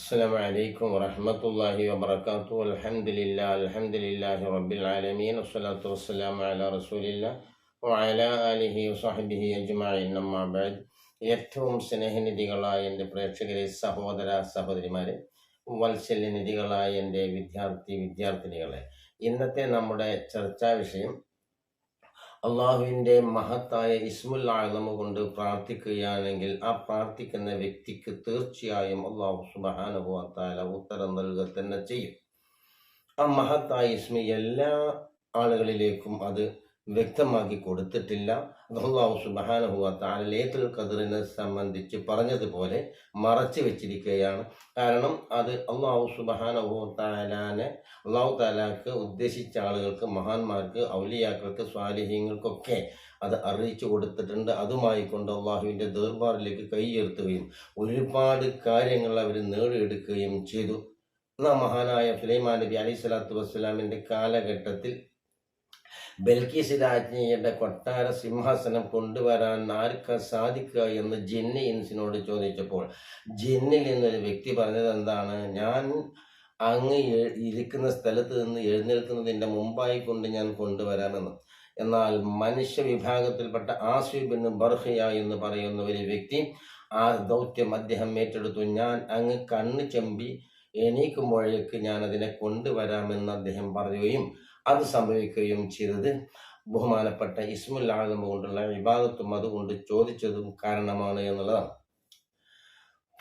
السلام عليكم ورحمة الله وبركاته الحمد لله الحمد لله رب العالمين والصلاة والسلام على رسول الله وعلى آله وصحبه أجمعين أما بعد ഏറ്റവും സ്നേഹനിധികളായ എൻ്റെ പ്രേക്ഷകരെ സഹോദര സഹോദരിമാരെ വത്സല്യനിധികളായ എൻ്റെ വിദ്യാർത്ഥി വിദ്യാർത്ഥിനികളെ ഇന്നത്തെ നമ്മുടെ ചർച്ചാ വിഷയം അള്ളാഹുവിന്റെ മഹത്തായ ഇസ്മുൽ ആലമ കൊണ്ട് പ്രാർത്ഥിക്കുകയാണെങ്കിൽ ആ പ്രാർത്ഥിക്കുന്ന വ്യക്തിക്ക് തീർച്ചയായും അള്ളാഹു സുബാനുഭവത്താല ഉത്തരം നൽകുക തന്നെ ചെയ്യും. ആ മഹത്തായ ഇസ്മി എല്ലാ ആളുകളിലേക്കും അത് വ്യക്തമാക്കി കൊടുത്തിട്ടില്ല. അള്ളാഹു സുബാനുഭവത്താല ലേത്തുൽ ഖദറിനെ സംബന്ധിച്ച് പറഞ്ഞതുപോലെ മറച്ചു വെച്ചിരിക്കുകയാണ്. കാരണം അത് അള്ളാഹു സുബാനുഭവത്താലാനെ അള്ളാഹു താലാക്ക് ഉദ്ദേശിച്ച ആളുകൾക്ക് മഹാന്മാർക്ക് ഔലിയാക്കൾക്ക് സ്വാലിഹ്യങ്ങൾക്കൊക്കെ അത് അറിയിച്ചു കൊടുത്തിട്ടുണ്ട്. അതുമായി കൊണ്ട് അള്ളാഹുവിന്റെ ദർബാറിലേക്ക് കൈയുയർത്തുകയും ഒരുപാട് കാര്യങ്ങൾ അവർ നേടിയെടുക്കുകയും ചെയ്തു. മഹാനായ സുലൈമാൻ നബി അലൈഹി സ്വലാത്തു വസ്സലാമിന്റെ കാലഘട്ടത്തിൽ ബൽക്കീസ് രാജ്ഞിയുടെ കൊട്ടാര സിംഹാസനം കൊണ്ടുവരാൻ ആർക്കാ സാധിക്കുക എന്ന് ജിന്നി ഇൻസിനോട് ചോദിച്ചപ്പോൾ ജിന്നിൽ നിന്നൊരു വ്യക്തി പറഞ്ഞത് എന്താണ്? ഞാൻ അങ്ങ് ഇരിക്കുന്ന സ്ഥലത്ത് നിന്ന് എഴുന്നേൽക്കുന്നതിന്റെ മുമ്പായി കൊണ്ട് ഞാൻ കൊണ്ടുവരാമെന്ന്. എന്നാൽ മനുഷ്യ വിഭാഗത്തിൽപ്പെട്ട ആസ്വിബിന് ബർഹിയ എന്ന് പറയുന്ന ഒരു വ്യക്തി ആ ദൗത്യം അദ്ദേഹം ഏറ്റെടുത്തു. ഞാൻ അങ്ങ് കണ്ണ് ചെമ്പി എണീക്കുമ്പോഴേക്ക് ഞാൻ അതിനെ കൊണ്ടുവരാമെന്ന് അദ്ദേഹം പറയുകയും അത് സംഭവിക്കുകയും ചെയ്തത്. ബഹുമാനപ്പെട്ട ഇസ്മുൽ കൊണ്ടുള്ള വിവാദത്തും അതുകൊണ്ട് ചോദിച്ചതും കാരണമാണ് എന്നുള്ളതാണ്.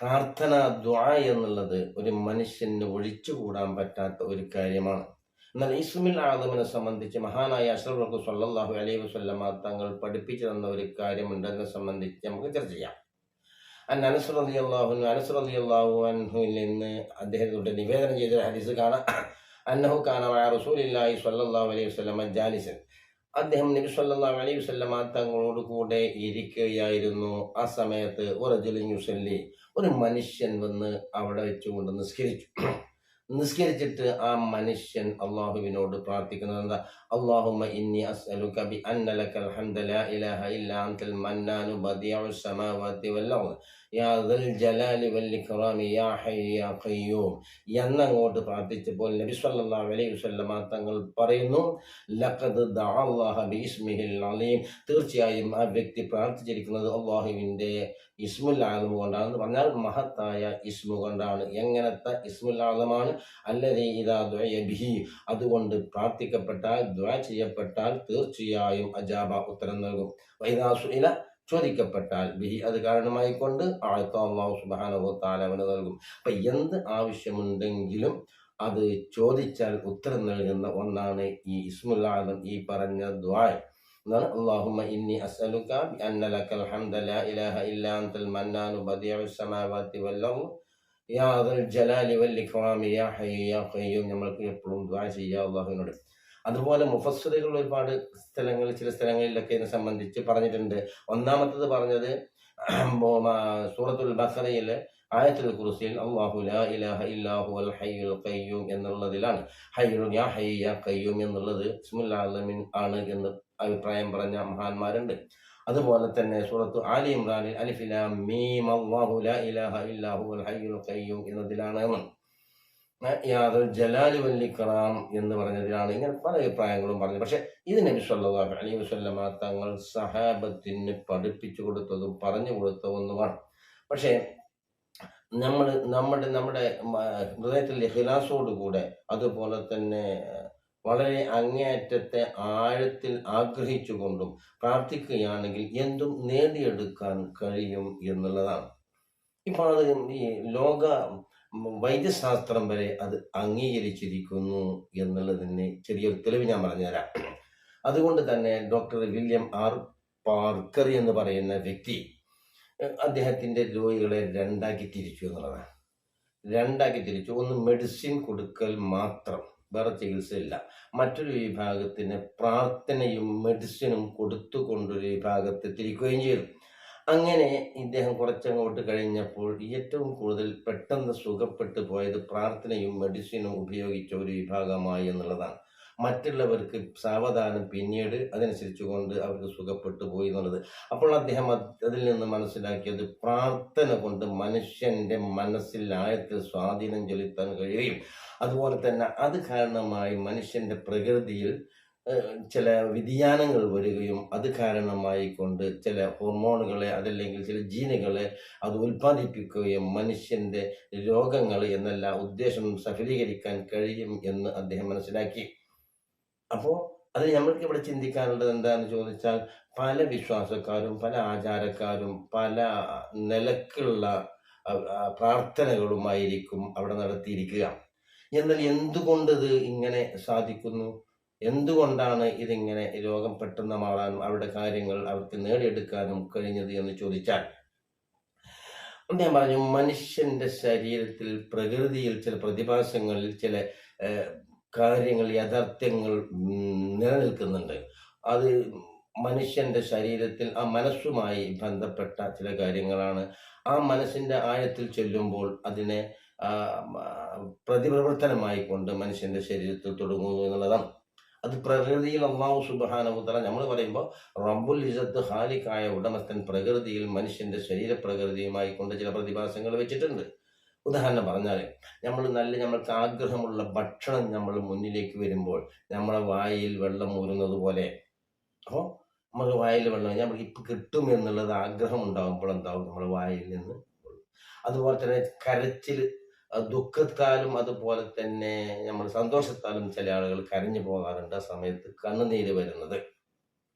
പ്രാർത്ഥന ദ്വാ എന്നുള്ളത് ഒരു മനുഷ്യന് ഒഴിച്ചുകൂടാൻ പറ്റാത്ത ഒരു കാര്യമാണ്. എന്നാൽ ഇസ്മുൽ ആദമിനെ സംബന്ധിച്ച് മഹാനായ അഷ്റഫ് സല്ലാഹു അലൈഹി വസല്ലമ തങ്ങൾ പഠിപ്പിച്ചു തന്ന ഒരു കാര്യമുണ്ട്. അതിനെ സംബന്ധിച്ച് നമുക്ക് ചർച്ച ചെയ്യാം. അൻ അനസ് റളിയല്ലാഹു അൻഹു അനസ് റളിയല്ലാഹു അൻഹുവിൽ നിന്ന് അദ്ദേഹത്തോട് നിവേദനം ചെയ്ത ഹദീസ് കാണാം. അന്നഹു കാനമായ റസൂലില്ലാഹി സ്വല്ലല്ലാഹു അലൈഹി വസ്ലമ ജാലിസൻ. അദ്ദേഹം നബി സല്ലാ അലൈഹി വസ്ലമ തങ്ങളോട് കൂടെ ഇരിക്കുകയായിരുന്നു. ആ സമയത്ത് ഒറജുലിൻ യുസല്ലി ഒരു മനുഷ്യൻ വന്ന് അവിടെ വെച്ചുകൊണ്ട് നിസ്കരിച്ചു. നിസ്കരിച്ചിട്ട് ആ മനുഷ്യൻ അള്ളാഹുവിനോട് പ്രാർത്ഥിക്കുന്നത് എന്താ? അള്ളാഹു ഇന്നി അസ്അലുക ബി ഇലാഹ അൻതൽ മന്നാനു വൽ അർദ്. യാ ജലാലി യാ യാ എന്നങ്ങോട്ട് പ്രാർത്ഥിച്ചപ്പോൾ നബി സല്ലല്ലാഹു അലൈഹി വസല്ലമ തങ്ങൾ പറയുന്നു ലഖദ് അലീം. തീർച്ചയായും ആ വ്യക്തി പ്രാർത്ഥിച്ചിരിക്കുന്നത് അള്ളാഹുവിന്റെ ഇസ്മുൽ ആലം കൊണ്ടാണെന്ന് പറഞ്ഞാൽ മഹത്തായ ഇസ്മു കൊണ്ടാണ്. എങ്ങനത്തെ ഇസ്മുൽ ആലമാണ് അല്ലതേ അതുകൊണ്ട് പ്രാർത്ഥിക്കപ്പെട്ടാൽ ദ്വ ചെയ്യപ്പെട്ടാൽ തീർച്ചയായും അജാബ ഉത്തരം നൽകും. വൈദാസുല ചോദിക്കപ്പെട്ടാൽ ബിഹി അത് കാരണമായി കൊണ്ട് അള്ളാഹു സുബാനവോ താലവന് നൽകും. അപ്പൊ എന്ത് ആവശ്യമുണ്ടെങ്കിലും അത് ചോദിച്ചാൽ ഉത്തരം നൽകുന്ന ഒന്നാണ് ഈ ഇസ്മുല്ലാദം ഈ പറഞ്ഞ ദ്വായ എന്നാണ് ഇന്നി അൻതൽ മന്നാനു ജലാലി വൽ നമ്മൾക്ക് എപ്പോഴും ദുആ ചെയ്യാ അള്ളാഹുവിനോട് അതുപോലെ മുഫസ്സിറുകൾ ഒരുപാട് സ്ഥലങ്ങൾ ചില സ്ഥലങ്ങളിലൊക്കെ ഇതിനെ സംബന്ധിച്ച് പറഞ്ഞിട്ടുണ്ട്. ഒന്നാമത്തത് പറഞ്ഞത് സൂറത്തുൽ ബസറയിൽ ആയത്തുൽ കുറിസിയിൽ അള്ളാഹു ലാ ഇലാഹ ഹയ്യുൽ ഖയ്യൂം എന്നുള്ളതിലാണ്. ഹയ്യുൽ യാ ഖയ്യൂം എന്നുള്ളത് ഇസ്മുൽ ആലമിൻ ആണ് എന്ന് അഭിപ്രായം പറഞ്ഞ മഹാന്മാരുണ്ട്. അതുപോലെ തന്നെ സൂറത്ത് ആലി ഇമ്രാനിൽ അലിഫിലാം മീം അള്ളാഹു ലാ ഇലാഹ ഇല്ലാഹു ഹയ്യുൽ ഖയ്യൂം എന്നതിലാണ്. എന്ന് യാതൊരു ജലാലി വല്ലിക്കണം എന്ന് പറഞ്ഞതിലാണ് ഇങ്ങനെ പല അഭിപ്രായങ്ങളും പറഞ്ഞു പക്ഷെ ഇത് നബി സല്ലല്ലാഹു അലൈഹി വസല്ലമ തങ്ങൾ സഹാബത്തിന് പഠിപ്പിച്ചു കൊടുത്തതും പറഞ്ഞു കൊടുത്തതൊന്നുമാണ്. പക്ഷേ നമ്മൾ നമ്മുടെ നമ്മുടെ ഹൃദയത്തിൽ ഹിലാസോടുകൂടെ അതുപോലെ തന്നെ വളരെ അങ്ങേയറ്റത്തെ ആഴത്തിൽ ആഗ്രഹിച്ചുകൊണ്ടും പ്രാർത്ഥിക്കുകയാണെങ്കിൽ എന്തും നേടിയെടുക്കാൻ കഴിയും എന്നുള്ളതാണ്. ഇപ്പോൾ അത് ഈ ലോക വൈദ്യശാസ്ത്രം വരെ അത് അംഗീകരിച്ചിരിക്കുന്നു എന്നുള്ളതിന് ചെറിയൊരു തെളിവ് ഞാൻ പറഞ്ഞുതരാം. അതുകൊണ്ട് തന്നെ ഡോക്ടർ വില്യം ആർ പാർക്കർ എന്ന് പറയുന്ന വ്യക്തി അദ്ദേഹത്തിന്റെ രോഗികളെ രണ്ടാക്കി തിരിച്ചു എന്നുള്ളതാണ്. രണ്ടാക്കി തിരിച്ചു. ഒന്ന് മെഡിസിൻ കൊടുക്കൽ മാത്രം വേറെ ചികിത്സയില്ല. മറ്റൊരു വിഭാഗത്തിന് പ്രാർത്ഥനയും മെഡിസിനും കൊടുത്തുകൊണ്ടൊരു വിഭാഗത്തെ തിരിക്കുകയും ചെയ്തു. അങ്ങനെ ഇദ്ദേഹം കുറച്ചങ്ങോട്ട് കഴിഞ്ഞപ്പോൾ ഏറ്റവും കൂടുതൽ പെട്ടെന്ന് സുഖപ്പെട്ടു പോയത് പ്രാർത്ഥനയും മെഡിസിനും ഉപയോഗിച്ച ഒരു വിഭാഗമായി എന്നുള്ളതാണ്. മറ്റുള്ളവർക്ക് സാവധാനം പിന്നീട് അതനുസരിച്ച് കൊണ്ട് അവർക്ക് സുഖപ്പെട്ടു പോയി എന്നുള്ളത്. അപ്പോൾ അദ്ദേഹം അതിൽ നിന്ന് മനസ്സിലാക്കിയത് പ്രാർത്ഥന കൊണ്ട് മനുഷ്യന്റെ മനസ്സിൽ ആഴത്തിൽ സ്വാധീനം ചെലുത്താൻ കഴിയുകയും അതുപോലെ തന്നെ അത് കാരണമായി മനുഷ്യന്റെ പ്രകൃതിയിൽ ചില വ്യതിയാനങ്ങൾ വരികയും അത് കാരണമായി കൊണ്ട് ചില ഹോർമോണുകളെ അതല്ലെങ്കിൽ ചില ജീനുകളെ അത് ഉൽപ്പാദിപ്പിക്കുകയും മനുഷ്യന്റെ രോഗങ്ങൾ എന്നല്ല ഉദ്ദേശം സഫലീകരിക്കാൻ കഴിയും എന്ന് അദ്ദേഹം മനസ്സിലാക്കി. അപ്പോൾ അത് നമ്മൾക്ക് ഇവിടെ ചിന്തിക്കാനുള്ളത് എന്താണെന്ന് ചോദിച്ചാൽ പല വിശ്വാസക്കാരും പല ആചാരക്കാരും പല നിലക്കുള്ള പ്രാർത്ഥനകളുമായിരിക്കും അവിടെ നടത്തിയിരിക്കുക. എന്നാൽ എന്തുകൊണ്ടത് ഇങ്ങനെ സാധിക്കുന്നു? എന്തുകൊണ്ടാണ് ഇതിങ്ങനെ രോഗം പെട്ടെന്ന് മാറാനും അവരുടെ കാര്യങ്ങൾ അവർക്ക് നേടിയെടുക്കാനും കഴിഞ്ഞത് എന്ന് ചോദിച്ചാൽ അദ്ദേഹം പറഞ്ഞു മനുഷ്യന്റെ ശരീരത്തിൽ പ്രകൃതിയിൽ ചില പ്രതിഭാസങ്ങളിൽ ചില കാര്യങ്ങൾ യാഥാർത്ഥ്യങ്ങൾ നിലനിൽക്കുന്നുണ്ട്. അത് മനുഷ്യന്റെ ശരീരത്തിൽ ആ മനസ്സുമായി ബന്ധപ്പെട്ട ചില കാര്യങ്ങളാണ്. ആ മനസ്സിന്റെ ആഴത്തിൽ ചെല്ലുമ്പോൾ അതിനെ ആ, ആ, പ്രതിപ്രവർത്തനമായി കൊണ്ട് മനുഷ്യന്റെ ശരീരത്തിൽ തുടങ്ങുന്നു എന്നുള്ളതാണ്. അത് പ്രകൃതിയിൽ അള്ളാഹു സുബാനവുത്തല നമ്മൾ പറയുമ്പോൾ റബ്ബുൽ ഇസത്ത് ഹാലിക്കായ ഉടമസ്ഥൻ പ്രകൃതിയിൽ മനുഷ്യന്റെ ശരീരപ്രകൃതിയുമായി കൊണ്ട് ചില പ്രതിഭാസങ്ങൾ വെച്ചിട്ടുണ്ട് ഉദാഹരണം പറഞ്ഞാൽ നമ്മൾ നല്ല നമ്മൾക്ക് ആഗ്രഹമുള്ള ഭക്ഷണം നമ്മൾ മുന്നിലേക്ക് വരുമ്പോൾ നമ്മളെ വായിൽ വെള്ളം ഊരുന്നത് പോലെ അപ്പോൾ നമുക്ക് വായിൽ വെള്ളം നമുക്ക് ഇപ്പം കിട്ടും എന്നുള്ളത് ആഗ്രഹം ഉണ്ടാകുമ്പോൾ എന്താവും നമ്മുടെ വായിൽ നിന്ന്. അതുപോലെ തന്നെ കരച്ചിൽ ദുഃഖത്താലും അതുപോലെ തന്നെ നമ്മൾ സന്തോഷത്താലും ചില ആളുകൾ കരഞ്ഞു പോകാറുണ്ട് ആ സമയത്ത് കണ്ണുനീര് വരുന്നത്.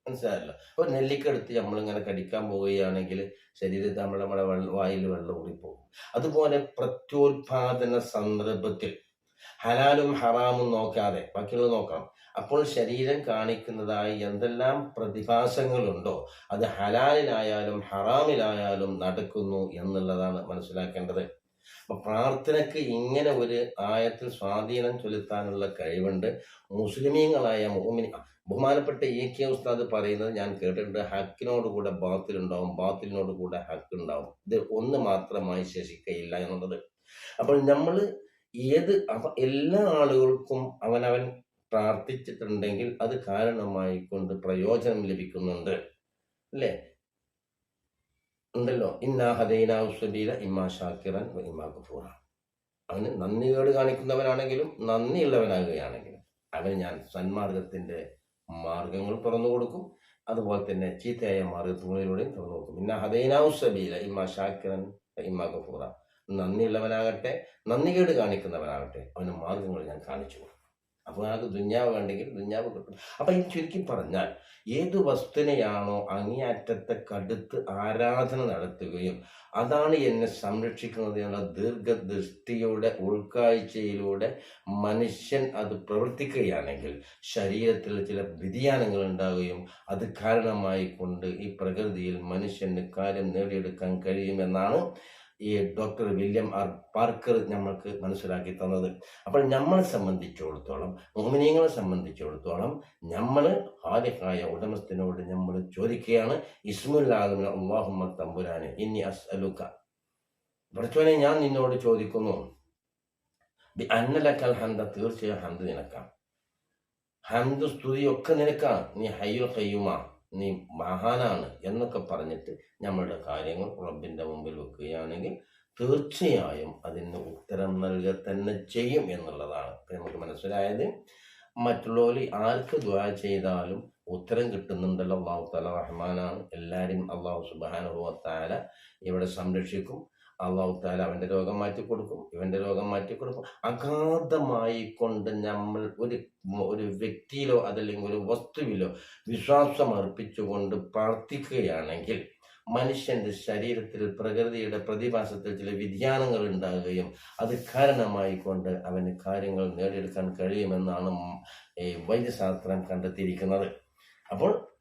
മനസ്സിലായല്ലോ? അപ്പോൾ നെല്ലിക്കെടുത്ത് നമ്മളിങ്ങനെ കടിക്കാൻ പോവുകയാണെങ്കിൽ ശരീരത്തിൽ നമ്മുടെ നമ്മുടെ വായിൽ വെള്ളം ഓടിപ്പോകും അതുപോലെ പ്രത്യോത്പാദന സന്ദർഭത്തിൽ ഹലാലും ഹറാമും നോക്കാതെ ബാക്കിയുള്ളത് നോക്കണം. അപ്പോൾ ശരീരം കാണിക്കുന്നതായി എന്തെല്ലാം പ്രതിഭാസങ്ങളുണ്ടോ അത് ഹലാലിലായാലും ഹറാമിലായാലും നടക്കുന്നു എന്നുള്ളതാണ് മനസ്സിലാക്കേണ്ടത്. അപ്പൊ പ്രാർത്ഥനയ്ക്ക് ഇങ്ങനെ ഒരു ആയത്തിൽ സ്വാധീനം ചെലുത്താനുള്ള കഴിവുണ്ട്. മുസ്ലിമീങ്ങളായ മോമിനി ബഹുമാനപ്പെട്ട എ കെ ഉസ്താദ് പറയുന്നത് ഞാൻ കേട്ടിട്ടുണ്ട്. ഹക്കിനോട് കൂടെ ബാത്തിലുണ്ടാവും ബാത്തിലിനോട് കൂടെ ഹക്ക് ഉണ്ടാവും ഇത് ഒന്ന് മാത്രമായി ശേഷിക്കയില്ല എന്നുള്ളത്. അപ്പോൾ നമ്മൾ ഏത് എല്ലാ ആളുകൾക്കും അവനവൻ പ്രാർത്ഥിച്ചിട്ടുണ്ടെങ്കിൽ അത് കാരണമായി കൊണ്ട് പ്രയോജനം ലഭിക്കുന്നുണ്ട്. അല്ലേ? ഉണ്ടല്ലോ. ഇന്നാ ഹദൈനാഹു സബീല ഇമ്മാ ഷാക്കിറൻ ഇമ്മാ ഗഫൂറ അവന് നന്ദികേട് കാണിക്കുന്നവനാണെങ്കിലും നന്ദിയുള്ളവനാകുകയാണെങ്കിലും അവന് ഞാൻ സന്മാർഗത്തിന്റെ മാർഗങ്ങൾ തുറന്നു കൊടുക്കും. അതുപോലെ തന്നെ ചീത്തയായ മാർഗത്തിലൂടെയും തുറന്നു കൊടുക്കും. ഇന്ന ഹദൈനാഹു സബീല ഇമ്മാ ഷാക്കിറൻ ഇമ്മാ ഗഫൂറ നന്ദിയുള്ളവനാകട്ടെ നന്ദികേട് കാണിക്കുന്നവനാകട്ടെ അവന് മാർഗങ്ങൾ ഞാൻ കാണിച്ചു കൊടുക്കും. അപ്പോൾ അയാൾക്ക് ദുഞ്ഞാവ് വേണ്ടെങ്കിൽ ദുഞ്ഞാവ് കിട്ടും. അപ്പൊ ഇത് ചുരുക്കി പറഞ്ഞാൽ ഏത് വസ്തുവിനെയാണോ അങ്ങേയറ്റത്തെ കടുത്ത് ആരാധന നടത്തുകയും അതാണ് എന്നെ സംരക്ഷിക്കുന്നത് എന്നുള്ള ദീർഘദൃഷ്ടിയുടെ ഉൾക്കാഴ്ചയിലൂടെ മനുഷ്യൻ അത് പ്രവർത്തിക്കുകയാണെങ്കിൽ ശരീരത്തിൽ ചില വ്യതിയാനങ്ങൾ ഉണ്ടാവുകയും അത് കാരണമായി കൊണ്ട് ഈ പ്രകൃതിയിൽ മനുഷ്യന് കാര്യം നേടിയെടുക്കാൻ കഴിയുമെന്നാണ് ഈ ഡോക്ടർ വില്യം ആർ പാർക്കർ നമ്മൾക്ക് മനസ്സിലാക്കി തന്നത്. അപ്പോൾ നമ്മളെ സംബന്ധിച്ചിടത്തോളം മോമിനിയങ്ങളെ സംബന്ധിച്ചിടത്തോളം നമ്മൾ ഹാലിഹായ ഉടമസ്ഥനോട് നമ്മൾ ചോദിക്കുകയാണ് ഇസ്മുല്ലാദുന അള്ളാഹുമ്മ തമ്പുരാനെ ഇനി അസ് അലുക്ക ഞാൻ നിന്നോട് ചോദിക്കുന്നു ബി അന്നലക്കൽ ഹന്ത തീർച്ചയായും ഹന്ത് നിനക്കാം ഹന്ത് സ്തുതിയൊക്കെ നിനക്കാണ്. നീ ഹയ്യുൽ കയ്യുമ നീ മഹാനാണ് എന്നൊക്കെ പറഞ്ഞിട്ട് നമ്മളുടെ കാര്യങ്ങൾ റബ്ബിന്റെ മുമ്പിൽ വെക്കുകയാണെങ്കിൽ തീർച്ചയായും അതിന് ഉത്തരം നൽകുക തന്നെ ചെയ്യും എന്നുള്ളതാണ്. നമുക്ക് മനസ്സിലായത്? മറ്റുള്ളവർ ആർക്ക് ദ്വാ ചെയ്താലും ഉത്തരം കിട്ടുന്നുണ്ടല്ലോ. അള്ളാഹു താല റഹ്മാനാണ്. എല്ലാവരും അള്ളാഹു സുബാനുഭവത്താല ഇവിടെ സംരക്ഷിക്കും. അള്ളാഹു അവന്റെ രോഗം മാറ്റി കൊടുക്കും ഇവന്റെ രോഗം മാറ്റി കൊടുക്കും അഗാധമായി കൊണ്ട് നമ്മൾ ഒരു ഒരു വ്യക്തിയിലോ അതല്ലെങ്കിൽ ഒരു വസ്തുവിലോ വിശ്വാസം അർപ്പിച്ചുകൊണ്ട് പ്രാർത്ഥിക്കുകയാണെങ്കിൽ മനുഷ്യന്റെ ശരീരത്തിൽ പ്രകൃതിയുടെ പ്രതിഭാസത്തിൽ ചില വ്യതിയാനങ്ങൾ ഉണ്ടാകുകയും അത് കാരണമായി കൊണ്ട് അവന് കാര്യങ്ങൾ നേടിയെടുക്കാൻ കഴിയുമെന്നാണ് ഈ വൈദ്യശാസ്ത്രം കണ്ടെത്തിയിരിക്കുന്നത്. അപ്പോൾ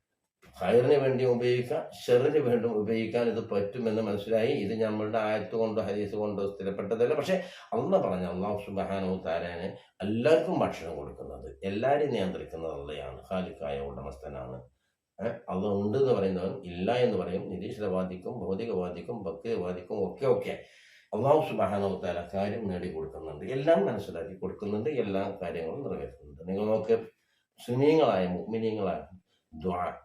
ഹയറിന് വേണ്ടി ഉപയോഗിക്കാം ഷെറിന് വേണ്ടി ഉപയോഗിക്കാൻ ഇത് പറ്റുമെന്ന് മനസ്സിലായി. ഇത് നമ്മളുടെ ആയത്ത് കൊണ്ടോ ഹരീസ് കൊണ്ടോ സ്ഥിരപ്പെട്ടതല്ല. പക്ഷെ അന്ന് പറഞ്ഞ അള്ളാഹു സുബഹാനോ താരാന് എല്ലാവർക്കും ഭക്ഷണം കൊടുക്കുന്നത്. എല്ലാവരെയും നിയന്ത്രിക്കുന്നത് അള്ളയാണ്. ഹാലിക്കായ ഉടമസ്ഥനാണ്. അത് ഉണ്ട് എന്ന് പറയുന്നവൻ ഇല്ല എന്ന് പറയും. നിരീശ്വരവാദിക്കും ഭൗതികവാദിക്കും ഭക്തിവാദിക്കും ഒക്കെ ഒക്കെ അള്ളാഹു സുബാനു താര കാര്യം നേടി കൊടുക്കുന്നുണ്ട് എല്ലാം മനസ്സിലാക്കി കൊടുക്കുന്നുണ്ട്. എല്ലാ കാര്യങ്ങളും നിറവേറ്റുന്നുണ്ട്. നിങ്ങൾ നോക്ക് സുനീയങ്ങളായ മുഗ്മിനീങ്ങളായ ദ്വാ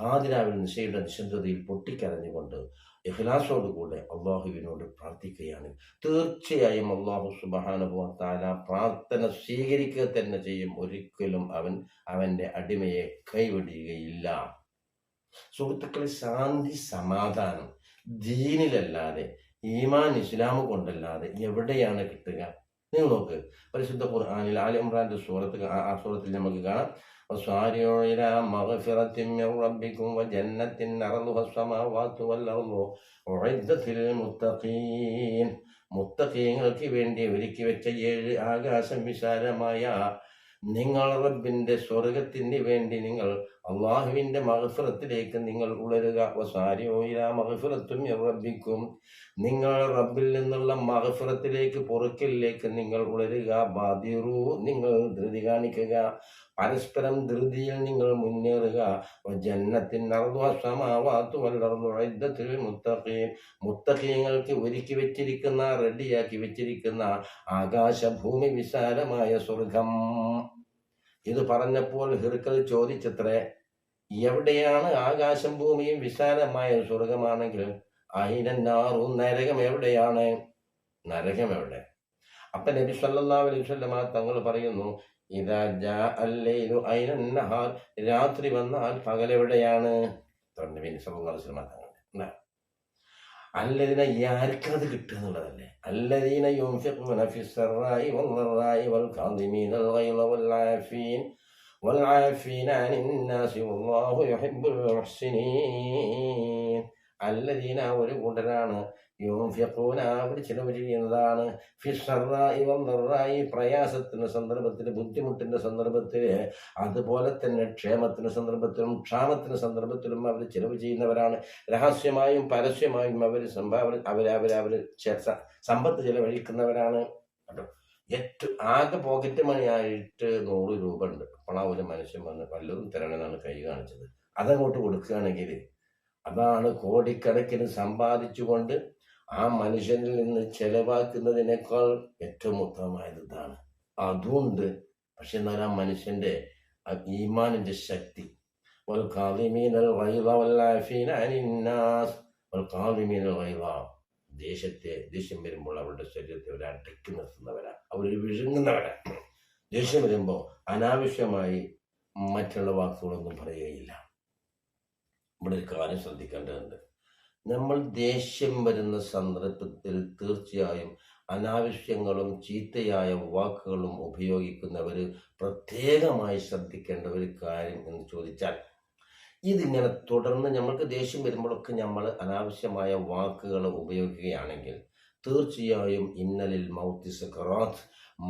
പാതിരാവിൽ നിശയുടെ നിശബ്ദതയിൽ പൊട്ടിക്കരഞ്ഞുകൊണ്ട് ഇഖ്ലാസോടുകൂടെ അള്ളാഹുവിനോട് പ്രാർത്ഥിക്കുകയാണ്. തീർച്ചയായും അള്ളാഹു സുബാനുഭവ താല പ്രാർത്ഥന സ്വീകരിക്കുക തന്നെ ചെയ്യും. ഒരിക്കലും അവൻ അവന്റെ അടിമയെ കൈവിടുകയില്ല. സുഹൃത്തുക്കളെ ശാന്തി സമാധാനം ദീനിലല്ലാതെ ഈമാൻ ഇസ്ലാം കൊണ്ടല്ലാതെ എവിടെയാണ് കിട്ടുക? നിങ്ങൾ നോക്ക്. പരിശുദ്ധ ഖുർആാനിൽ ആലി ഇമ്രാന്റെ സൂറത്ത് ആ സൂറത്തിൽ നമുക്ക് കാണാം. وسارعوا إلى مغفرة من ربكم وجنة أرضها السماوات والأرض أعدت للمتقين മുത്തഖീങ്ങൾക്ക് വേണ്ടി ഒരുക്കി വെച്ച ഏഴ് ആകാശം വിശാലമായ നിങ്ങൾ റബ്ബിന്റെ സ്വർഗത്തിന് വേണ്ടി നിങ്ങൾ അള്ളാഹുവിന്റെ മഹഫിറത്തിലേക്ക് നിങ്ങൾ ഉളരുക. മഹഫുറത്തും റബ്ബിക്കും. നിങ്ങൾ റബ്ബിൽ നിന്നുള്ള മഹഫിറത്തിലേക്ക് പൊറുക്കലിലേക്ക് നിങ്ങൾ ഉളരുക. ബാദിറു നിങ്ങൾ ധൃതി കാണിക്കുക. പരസ്പരം ധൃതിയിൽ നിങ്ങൾ മുന്നേറുക. ജന്നത്തിൻ മുത്തഖീൻ. മുത്തഖീങ്ങൾക്ക് ഒരുക്കി വെച്ചിരിക്കുന്ന റെഡിയാക്കി വെച്ചിരിക്കുന്ന ആകാശഭൂമി വിശാലമായ സ്വർഗം. ഇത് പറഞ്ഞപ്പോൾ ഹിർക്കൽ ചോദിച്ചത്രേ എവിടെയാണ് ആകാശം ഭൂമിയും വിശാലമായ സ്വർഗമാണെങ്കിൽ അയിനാറും നരകം എവിടെയാണ്? നരകം എവിടെ? അപ്പൊ നബി സല്ലല്ലാഹു അലൈഹി വസല്ലമ തങ്ങൾ പറയുന്നു ഇതാ ജാ അല്ലൈലു അയിനൻ രാത്രി വന്നാൽ പകലെവിടെയാണ് അല്ലതിനെ അലൈഹി വസല്ലമ തങ്ങൾ? അല്ലതിനെ ആർക്കത് കിട്ടുക എന്നുള്ളതല്ലേ? അല്ലദീന യുൻഫിഖൂന ഫിസ്സറായി വൽളറായി വൽകാദിമീനൽ ഗൈള വൽആഫീൻ والعافين عن الناس والله يحب المحسنين الذين ഒരു കൂട്ടരാണ് യൂഫിഖൂന അവർ ചിലവ് ചെയ്യുന്നതാണ് ഫിഷറായി വന്നറായി പ്രയാസത്തിന്റെ സന്ദർഭത്തിൽ ബുദ്ധിമുട്ടിന്റെ സന്ദർഭത്തിൽ അതുപോലെ തന്നെ ക്ഷേമത്തിന്റെ സന്ദർഭത്തിലും ക്ഷാമത്തിന്റെ സന്ദർഭത്തിലും അവർ ചിലവ് ചെയ്യുന്നവരാണ് രഹസ്യമായും പരസ്യമായും അവർ സംഭാവന അവർ അവർ അവർ സമ്പത്ത് ചിലവഴിക്കുന്നവരാണ് കേട്ടോ ഏറ്റവും ആകെ പോക്കറ്റ് മണിയായിട്ട് നൂറ് രൂപ ഉണ്ട് അപ്പോഴാ ഒരു മനുഷ്യൻ വന്ന് വല്ലതും തരണമെന്നാണ് കൈ കാണിച്ചത് അതങ്ങോട്ട് കൊടുക്കുകയാണെങ്കിൽ അതാണ് കോടിക്കണക്കിന് സമ്പാദിച്ചുകൊണ്ട് ആ മനുഷ്യനിൽ നിന്ന് ചെലവാക്കുന്നതിനേക്കാൾ ഏറ്റവും ഉത്തമമായത് ഇതാണ് അതുണ്ട് പക്ഷെ എന്നാൽ ആ മനുഷ്യന്റെ ആ ഈമാനിന്റെ ശക്തി والكاظمين الغيظ والعافين عن الناس والكاظمين الغيظ ദേഷ്യത്തെ ദേഷ്യം വരുമ്പോൾ അവരുടെ ശരീരത്തെ അവർ അടക്കി നിർത്തുന്നവരാ. അവർ വിഴുങ്ങുന്നവരാ. ദേഷ്യം വരുമ്പോൾ അനാവശ്യമായി മറ്റുള്ള വാക്കുകളൊന്നും പറയുകയില്ല. ഇവിടെ ഒരു കാര്യം ശ്രദ്ധിക്കേണ്ടതുണ്ട്. നമ്മൾ ദേഷ്യം വരുന്ന സന്ദർഭത്തിൽ തീർച്ചയായും അനാവശ്യങ്ങളും ചീത്തയായ വാക്കുകളും ഉപയോഗിക്കുന്നവർ പ്രത്യേകമായി ശ്രദ്ധിക്കേണ്ട ഒരു കാര്യം എന്ന് ചോദിച്ചാൽ ഇതിങ്ങനെ തുടർന്ന് നമ്മൾക്ക് ദേഷ്യം വരുമ്പോഴൊക്കെ നമ്മൾ അനാവശ്യമായ വാക്കുകൾ ഉപയോഗിക്കുകയാണെങ്കിൽ തീർച്ചയായും ഇന്നലിൽ മൗത്തി സക്കറാത്ത്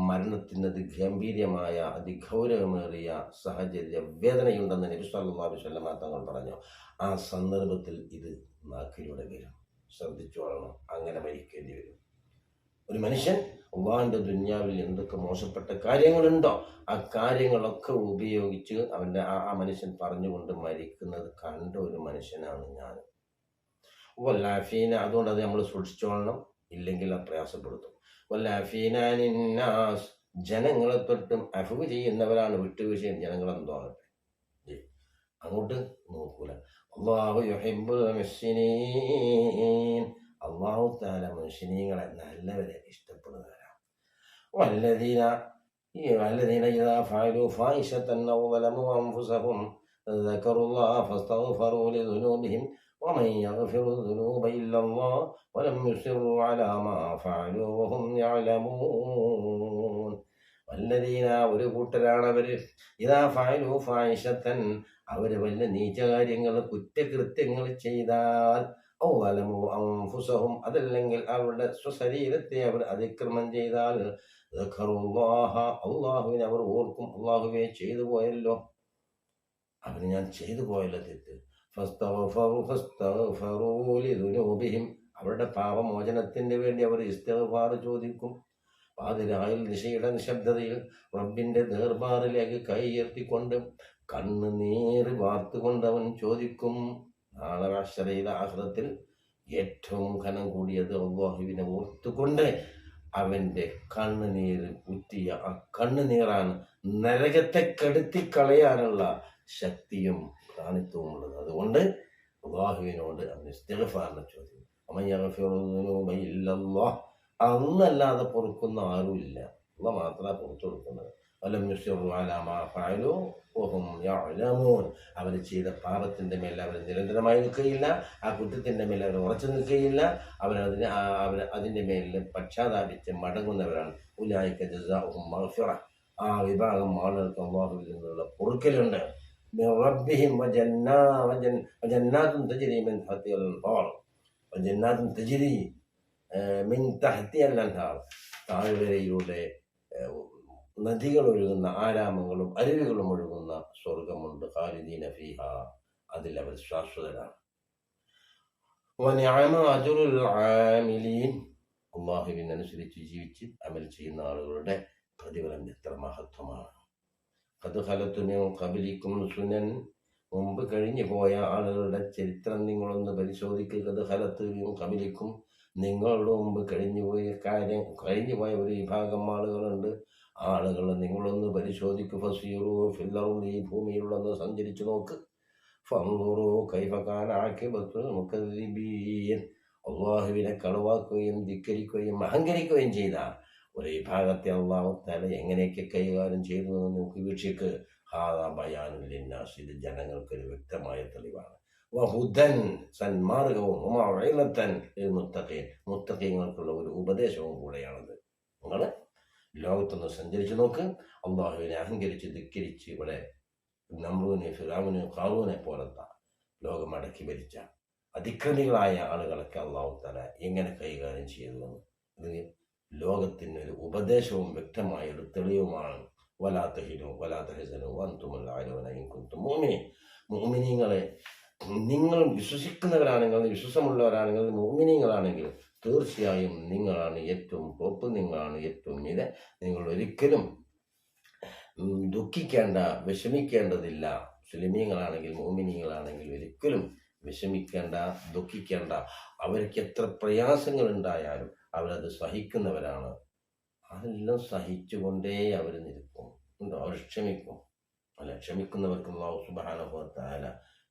മരണത്തിന് അതിഗംഭീര്യമായ അതിഗൗരവമേറിയ സാഹചര്യ വേദനയുണ്ടെന്ന് നബി അലൈഹി വസല്ലം തങ്ങൾ പറഞ്ഞു. ആ സന്ദർഭത്തിൽ ഇത് നാക്കിലൂടെ വരും. ശ്രദ്ധിച്ചോളണം അങ്ങനെ മരിക്കേണ്ടി വരും. ഒരു മനുഷ്യൻ അള്ളാഹിന്റെ ദുന്യാവിൽ എന്തൊക്കെ മോശപ്പെട്ട കാര്യങ്ങളുണ്ടോ ആ കാര്യങ്ങളൊക്കെ ഉപയോഗിച്ച് അവന്റെ ആ ആ മനുഷ്യൻ പറഞ്ഞുകൊണ്ട് മരിക്കുന്നത് കണ്ട ഒരു മനുഷ്യനാണ് ഞാൻ. വല്ലാഫീന അതുകൊണ്ട് അത് നമ്മൾ സൂക്ഷിച്ചോളണം ഇല്ലെങ്കിൽ അത് പ്രയാസപ്പെടുത്തും. വല്ലാഫീനാസ് ജനങ്ങളെ തൊട്ടും അഫവ് ചെയ്യുന്നവരാണ് വിട്ടുവീഴ്ചയും ജനങ്ങളെന്തോ ആകട്ടെ അങ്ങോട്ട് നോക്കൂല. അള്ളാഹു അള്ളാഹു താല മുഹ്സിനീങ്ങളെ നല്ലവരെ ഇഷ്ടപ്പെടുന്നവരാണ് വല്ലദീന ഈ വല്ലദീന ഇദാ ഫഅലു ഫാഹിശതൻ ഔ ളലമു അൻഫുസഹും ذكروا الله فاستغفروا لذنوبهم ومن يغفر الذنوب إلا الله ولم يصروا على ما فعلوا وهم يعلمون വല്ലതീന ഒരു കൂട്ടരാണ് അവര് ഇതാ ഫായലു ഫായിഷത്തൻ അവര് വല്ല നീചകാര്യങ്ങൾ കുറ്റകൃത്യങ്ങൾ ചെയ്താൽ ഔ അലമു അംഫുസഹും. അതല്ലെങ്കിൽ അവരുടെ സ്വശരീരത്തെ അവർ അതിക്രമം ചെയ്താൽ അള്ളാഹുവിനെ അവർ ഓർക്കും. അള്ളാഹുവെ ചെയ്തു പോയല്ലോ. അവന് ഞാൻ ചെയ്തു പോയല്ലോ തെറ്റ്. അവരുടെ പാപമോചനത്തിന് വേണ്ടി അവർ ഇസ്തഫാർ ചോദിക്കും. പാതിരായിൽ നിശയുടെ നിശബ്ദതയിൽ റബ്ബിന്റെ നേർബാറിലേക്ക് കൈ കണ്ണുനീർ വാർത്തുകൊണ്ട് അവൻ ചോദിക്കും. നാളെ ആഹ്റത്തിൽ ഏറ്റവും ഘനം കൂടിയത് അള്ളാഹുവിനെ ഓർത്തുകൊണ്ട് അവന്റെ കണ്ണുനീര് കുത്തിയ ആ കണ്ണുനീറാണ് നരകത്തെ കെടുത്തി കളയാനുള്ള ശക്തിയും പ്രാണിത്വവും ഉള്ളത്. അതുകൊണ്ട് അള്ളാഹുവിനോട് അവന് സ്ഥിരഫാറിനെ ചോദ്യം. അന്നല്ലാതെ പൊറുക്കുന്ന ആരുമില്ല. അള്ള മാത്രമാണ് പുറത്തു കൊടുക്കുന്നത് അവർ ചെയ്ത പാപത്തിന്റെ മേൽ അവർ നിരന്തരമായി നിൽക്കുകയില്ല ആ കുറ്റത്തിന്റെ മേൽ അവർ ഉറച്ചു നിൽക്കുകയില്ല അവരതിന് അവർ അതിന്റെ മേൽ പക്ഷാതാപിച്ച് മടങ്ങുന്നവരാണ്. ഉലായിക്ക മഹഫിറ ആ വിഭാഗം ആളുകൾക്ക് അള്ളാഹുവിൽ നിന്നുള്ള പൊറുക്കലുണ്ട്. ജന്നാത്തും തജിരി മിൻ ഹത്തിയൽ ജന്നാത്തും തജിരി മിൻ തഹത്തിയൽ താഴ്വരയിലൂടെ നദികൾ ഒഴുകുന്ന ആരാമങ്ങളും അരുവികളും ഒഴുകുന്ന സ്വർഗമുണ്ട് ഖാലിദീന ഫിഹ. അതിൽ അവർ ശാശ്വതരാണ്. അനുസരിച്ച് ജീവിച്ച് അമൽ ചെയ്യുന്ന ആളുകളുടെ പ്രതിഫലം എത്ര മഹത്വമാണ്. അത് ഫലത്തുമിൻ കബലിക്കും സുനൻ. മുമ്പ് കഴിഞ്ഞു പോയ ആളുകളുടെ ചരിത്രം നിങ്ങളൊന്ന് പരിശോധിക്കുക അത് ഫലത്തുമിൻ കബലിക്കും നിങ്ങളുടെ മുമ്പ് കഴിഞ്ഞു പോയ കാര്യം കഴിഞ്ഞു പോയ ഒരു വിഭാഗം ആളുകളുണ്ട്. ആളുകൾ നിങ്ങളൊന്ന് പരിശോധിക്കു ഫസീറു ഫില്ലറും ഈ ഭൂമിയിലുള്ളൊന്ന് സഞ്ചരിച്ചു നോക്ക്. ഫങ്കുറു കൈഫക്കാൻ അള്ളാഹുവിനെ കളവാക്കുകയും ധിക്കരിക്കുകയും അഹങ്കരിക്കുകയും ചെയ്ത ഒരു വിഭാഗത്തെ അള്ളാഹു എങ്ങനെയൊക്കെ കൈകാര്യം ചെയ്തു എന്ന് നമുക്ക് വീക്ഷിക്ക്. ഹാദാ ബയാനുല്ലിന്നാസ് ഇത് ജനങ്ങൾക്കൊരു വ്യക്തമായ തെളിവാണ്. വഹുദൻ സന്മാർഗവും മുത്തഖീൻ. മുത്തഖീങ്ങൾക്കുള്ള ഒരു ഉപദേശവും കൂടെയാണത്. നിങ്ങൾ ലോകത്തൊന്ന് സഞ്ചരിച്ചു നോക്ക്. അള്ളാഹുവിനെ അഹങ്കരിച്ച് ധിക്കരിച്ച് ഇവിടെ നമ്രൂനെ ഫിറാവിനെ ഖാറൂനെ പോലത്തെ ലോകം അടക്കി ഭരിച്ച അതിക്രമികളായ ആളുകളൊക്കെ അള്ളാഹു തല എങ്ങനെ കൈകാര്യം ചെയ്തു എന്ന്. ഇത് ലോകത്തിന് ഒരു ഉപദേശവും വ്യക്തമായ ഒരു തെളിവുമാണ്. വലാത്തഹിനു വലാത്തഹസനു വന്തുമല്ലാരോനയും കുന്തും മോമിനെ മോമിനിങ്ങളെ നിങ്ങൾ വിശ്വസിക്കുന്നവരാണെങ്കിൽ വിശ്വസമുള്ളവരാണെങ്കിൽ മോമിനിങ്ങളാണെങ്കിൽ തീർച്ചയായും നിങ്ങളാണ് ഏറ്റവും പോപ്പ് നിങ്ങളാണ് ഏറ്റവും ഇത്. നിങ്ങൾ ഒരിക്കലും ദുഃഖിക്കേണ്ട വിഷമിക്കേണ്ടതില്ല. മുസ്ലിമീങ്ങളാണെങ്കിൽ മോമിനികളാണെങ്കിൽ ഒരിക്കലും വിഷമിക്കേണ്ട ദുഃഖിക്കേണ്ട. അവർക്ക് എത്ര പ്രയാസങ്ങൾ ഉണ്ടായാലും അവരത് സഹിക്കുന്നവരാണ്. അതെല്ലാം സഹിച്ചുകൊണ്ടേ അവർ നിൽക്കും. ഉണ്ടോ? അവർ ക്ഷമിക്കും. അല്ല ക്ഷമിക്കുന്നവർക്ക് സുബാനുഭവത്താല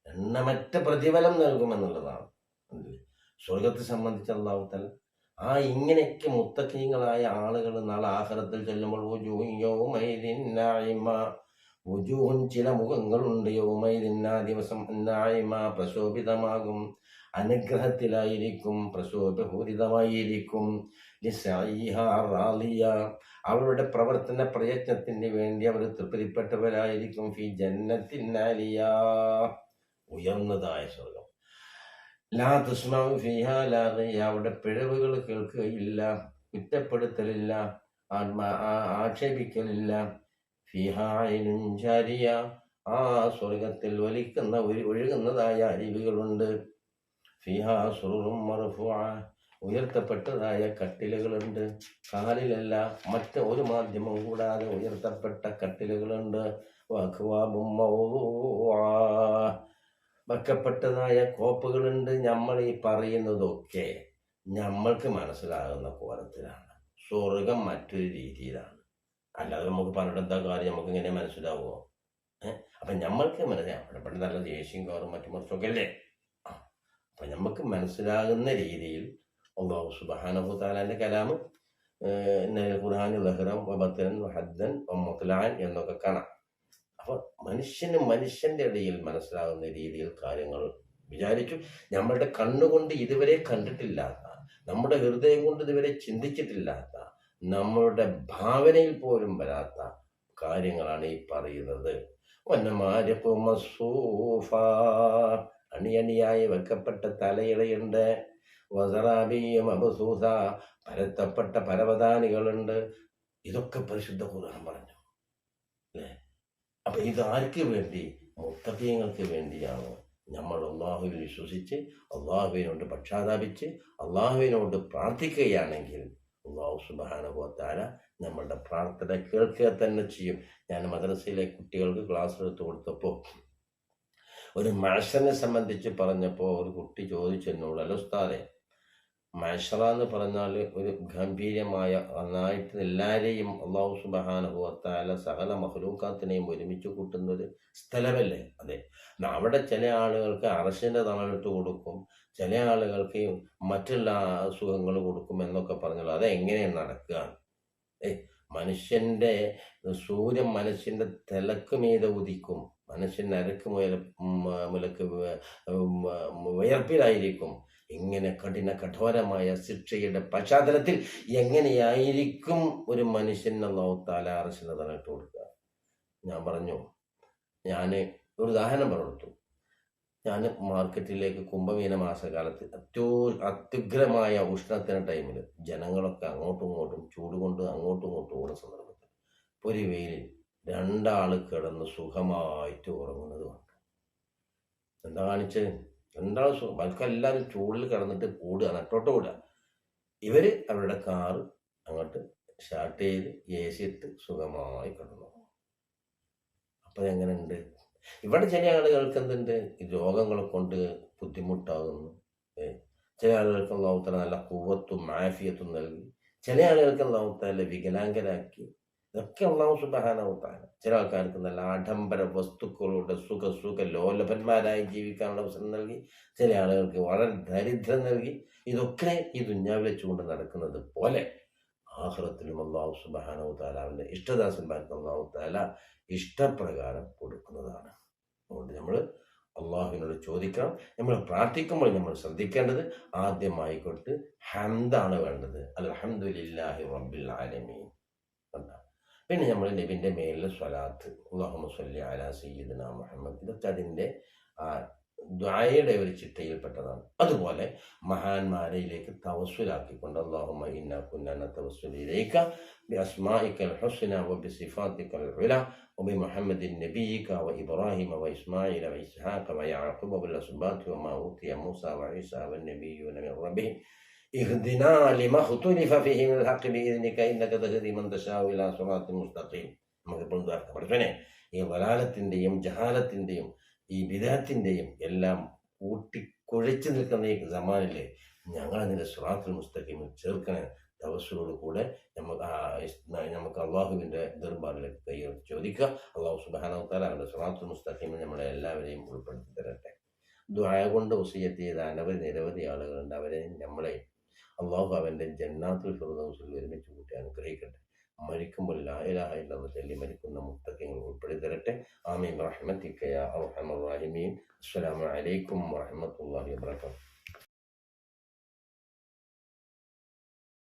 എണ്ണമറ്റ പ്രതിഫലം നൽകുമെന്നുള്ളതാണ്? സ്വർഗത്തെ സംബന്ധിച്ച് അള്ളാഹു തല ആ ഇങ്ങനെയൊക്കെ മുത്തക്കീങ്ങളായ ആളുകൾ നാളെ ആഹ്റത്തിൽ ചെല്ലുമ്പോൾ ഉജൂഹും ചില മുഖങ്ങളുണ്ട്. ആ ദിവസം പ്രശോഭിതമാകും. അനുഗ്രഹത്തിലായിരിക്കും. പ്രശോഭപൂരിതമായിരിക്കും അവരുടെ പ്രവർത്തന പ്രയത്നത്തിന് വേണ്ടി അവർ തൃപ്തിപ്പെട്ടവരായിരിക്കും. ഫി ജന്നത്തിനാലിയ ഉയർന്നതായ സ്വർഗം ലാ തുസ്മഉ ഫീഹാ ലാഗിയ. അവിടെ പിഴവുകൾ കേൾക്കുകയില്ല കുറ്റപ്പെടുത്തലില്ല ആത്മാ ആക്ഷേപിക്കലില്ല ഫിഹായിനും ജാരിയ. ആ സ്വർഗത്തിൽ വലിക്കുന്ന ഒരു ഒഴുകുന്നതായ അരുവികളുണ്ട് ഫിഹാ സുറുറും മർഫുഅ. ഉയർത്തപ്പെട്ടതായ കട്ടിലുകളുണ്ട് കാലിലല്ല മറ്റ് ഒരു മാധ്യമം കൂടാതെ ഉയർത്തപ്പെട്ട കട്ടിലുകളുണ്ട് വഖ്വാബും. വെക്കപ്പെട്ടതായ കോപ്പുകളുണ്ട് നമ്മൾ ഈ പറയുന്നതൊക്കെ നമ്മൾക്ക് മനസ്സിലാകുന്ന കോലത്തിലാണ്. സ്വർഗം മറ്റൊരു രീതിയിലാണ്. അല്ലാതെ നമുക്ക് പറഞ്ഞിട്ട് എന്താ കാര്യം നമുക്ക് ഇങ്ങനെ മനസ്സിലാവുമോ അപ്പൊ നമ്മൾക്ക് മനസ്സിലാവും ഇവിടെ നല്ല ദേഷ്യം കയറും മറ്റു മറിച്ചൊക്കെ അല്ലേ അപ്പം നമുക്ക് മനസ്സിലാകുന്ന രീതിയിൽ അള്ളാഹു സുബാനഹു താലാന്റെ കലാമ് ഖുർഹാൻ ലഹ്റം വബത്തൻ ഹദ്ദൻ മുത്തലാൻ എന്നൊക്കെ കാണാം. അപ്പൊ മനുഷ്യന് മനുഷ്യന്റെ ഇടയിൽ മനസ്സിലാകുന്ന രീതിയിൽ കാര്യങ്ങൾ വിചാരിച്ചു. നമ്മളുടെ കണ്ണുകൊണ്ട് ഇതുവരെ കണ്ടിട്ടില്ലാത്ത നമ്മുടെ ഹൃദയം കൊണ്ട് ഇതുവരെ ചിന്തിച്ചിട്ടില്ലാത്ത നമ്മളുടെ ഭാവനയിൽ പോലും വരാത്ത കാര്യങ്ങളാണ് ഈ പറയുന്നത്. അണിയണിയായി വെക്കപ്പെട്ട തലയിളയുണ്ട്. വസറാബിയും അബസൂസ പരത്തപ്പെട്ട പരവതാനികളുണ്ട്. ഇതൊക്കെ പരിശുദ്ധ ഖുർആൻ പറഞ്ഞു. അല്ലേ? അപ്പൊ ഇത് ആർക്ക് വേണ്ടി? മുത്തഫീങ്ങൾക്ക് വേണ്ടിയാണോ. നമ്മൾ അള്ളാഹുവിൽ വിശ്വസിച്ച് അള്ളാഹുവിനോട് പക്ഷാതാപിച്ച് അള്ളാഹുവിനോട് പ്രാർത്ഥിക്കുകയാണെങ്കിൽ അള്ളാഹു സുബാനുഭവത്താല നമ്മളുടെ പ്രാർത്ഥന കേൾക്കുക തന്നെ ചെയ്യും. ഞാൻ മദ്രസയിലെ കുട്ടികൾക്ക് ക്ലാസ് എടുത്ത് കൊടുത്തപ്പോൾ ഒരു മഴസനെ സംബന്ധിച്ച് പറഞ്ഞപ്പോൾ ഒരു കുട്ടി ചോദിച്ചു എന്നോട് മഷറ എന്ന് പറഞ്ഞാൽ ഒരു ഗംഭീരമായ നന്നായിട്ട് എല്ലാവരെയും അള്ളാഹു സുബഹാനുഭവത്താല സകല മഹലൂക്കാത്തിനെയും ഒരുമിച്ച് കൂട്ടുന്ന ഒരു സ്ഥലമല്ലേ അതെ. അവിടെ ചില ആളുകൾക്ക് അറസിന്റെ തണലിട്ട് കൊടുക്കും ചില ആളുകൾക്ക് മറ്റുള്ള അസുഖങ്ങൾ കൊടുക്കും എന്നൊക്കെ പറഞ്ഞാൽ അതെങ്ങനെ നടക്കുക ഏ മനുഷ്യന്റെ സൂര്യൻ മനുഷ്യന്റെ തിലക്ക് മീത ഉദിക്കും മനുഷ്യൻ അരക്ക് മുയൽ മുലക്ക് ഉയർപ്പിലായിരിക്കും. ഇങ്ങനെ കഠിന കഠോരമായ ശിക്ഷയുടെ പശ്ചാത്തലത്തിൽ എങ്ങനെയായിരിക്കും ഒരു മനുഷ്യൻ അള്ളാഹുത്താല അറസിന്റെ തലയിട്ട് കൊടുക്കുക? ഞാൻ പറഞ്ഞു ഞാൻ ഒരു ഉദാഹരണം പറഞ്ഞു ഞാൻ മാർക്കറ്റിലേക്ക് കുംഭമീന മാസകാലത്ത് അത്യോ അത്യുഗ്രമായ ഉഷ്ണത്തിന് ടൈമിൽ ജനങ്ങളൊക്കെ അങ്ങോട്ടും ഇങ്ങോട്ടും ചൂട് കൊണ്ട് അങ്ങോട്ടും ഇങ്ങോട്ടും ഓടുന്ന സന്ദർഭത്തിൽ ഒരു വെയിലിൽ രണ്ടാൾ കിടന്ന് സുഖമായിട്ട് ഉറങ്ങുന്നത് കണ്ടു. എന്താ കാണിച്ചത് രണ്ടാൾ സുഖം ബാക്കി എല്ലാവരും ചൂടിൽ കിടന്നിട്ട് കൂടുക നട്ടോട്ട് കൂടുക ഇവർ അവരുടെ കാറ് അങ്ങോട്ട് സ്റ്റാർട്ട് ചെയ്ത് എ സി ഇട്ട് സുഖമായി കിടന്നു. അപ്പൊ എങ്ങനെയുണ്ട്? ഇവിടെ ചില ആളുകൾക്ക് എന്തുണ്ട് ഈ രോഗങ്ങളെ കൊണ്ട് ബുദ്ധിമുട്ടാകുന്നു. ചില ആളുകൾക്ക് ലോകത്തല നല്ല കൂവത്തും മാഫിയത്തും നൽകി. ചില ആളുകൾക്ക് ലോകത്തല വികലാംഗരാക്കി. ഇതൊക്കെ അള്ളാഹു സുബാനാവത്താണ് ചില ആൾക്കാർക്ക് നല്ല ആഡംബര വസ്തുക്കളുടെ സുഖ സുഖ ലോലഭന്മാരായി ജീവിക്കാനുള്ള അവസരം നൽകി. ചില ആളുകൾക്ക് വളരെ ദരിദ്രം നൽകി. ഇതൊക്കെ ഈ ദുഞ്ഞാവിൽ വെച്ചുകൊണ്ട് നടക്കുന്നത് പോലെ ആഹ്റത്തിലും അള്ളാഹു സുബാനവ താലാവിന്റെ ഇഷ്ടദാസന്മാർക്ക് അള്ളാഹു താല ഇഷ്ടപ്രകാരം കൊടുക്കുന്നതാണ്. അതുകൊണ്ട് നമ്മൾ അള്ളാഹുവിനോട് ചോദിക്കണം. നമ്മൾ പ്രാർത്ഥിക്കുമ്പോൾ നമ്മൾ ശ്രദ്ധിക്കേണ്ടത് ആദ്യമായിക്കൊണ്ട് ഹംദാണ് വേണ്ടത്. അൽഹംദുലില്ലാഹി റബ്ബിൽ ആലമീൻ? പിന്നെ നമ്മൾ നബിൻ്റെ മേലിൽ സ്വലാത്ത് അള്ളാഹു സ്വല്ലി അലാ സയ്യിദ്ന മുഹമ്മദ് ഇതൊക്കെ അതിൻ്റെ ആ ദ്വായയുടെ ഒരു ചിട്ടയിൽപ്പെട്ടതാണ് അതുപോലെ മഹാന്മാരയിലേക്ക് തവസ്സുലാക്കിക്കൊണ്ട് അള്ളാഹുമ്മ ഇന്ന കുന്ന തവസ്സുലിലേക്ക് بأسمائك الحسنى وبصفاتك العلى وبمحمد نبيك وإبراهيم وإسماعيل وإسحاق ويعقوب والأسباط وما أوتي موسى وعيسى والنبيون من ربهم اهدنا لما اختلف فيه من الحق بإذنك إنك تهدي من تشاء إلى صراط مستقيم നമുക്കിപ്പോൾ പഠിച്ചനെ ഈ വലാലത്തിൻ്റെയും ജഹാലത്തിൻ്റെയും ഈ വിദാത്തിൻ്റെയും എല്ലാം കൂട്ടിക്കുഴച്ചു നിൽക്കുന്ന ഈ സമാനിലെ ഞങ്ങളതിൻ്റെ സ്വാത്തിൽ മുസ്തഖീമിൽ ചേർക്കണേ തവസ്സലോട് കൂടെ നമുക്ക് ആ ഇസ്- നമുക്ക് അള്ളാഹുവിൻ്റെ ദർബാറിലേക്ക് കൈ ചോദിക്കുക അള്ളാഹു സുബാനവത്താൽ അവൻ്റെ സ്വാത്തിൽ മുസ്തഖീമിൽ നമ്മളെ എല്ലാവരെയും ഉൾപ്പെടുത്തി തരട്ടെ ദ്വായ കൊണ്ട് വസീയത്ത് ചെയ്ത അനവധി നിരവധി ആളുകളുണ്ട് അവരെയും നമ്മളെയും അള്ളാഹു അവന്റെ ജന്നാത്തുൽ ഫിർദൗസിൽ ഒരുമിച്ച് കൂട്ടി അനുഗ്രഹിക്കട്ടെ. മരിക്കുമ്പോൾ ലായിലാഹ ഇല്ലാതെ ചൊല്ലി മരിക്കുന്ന മുത്തക്കങ്ങൾ ഉൾപ്പെടെ തരട്ടെ ആമീൻ റഹ്മത്തിക്കയ അർഹമർ റഹീമീൻ. അസ്സലാമു അലൈക്കും വറഹ്മത്തുള്ളാഹി വബറകാതുഹു.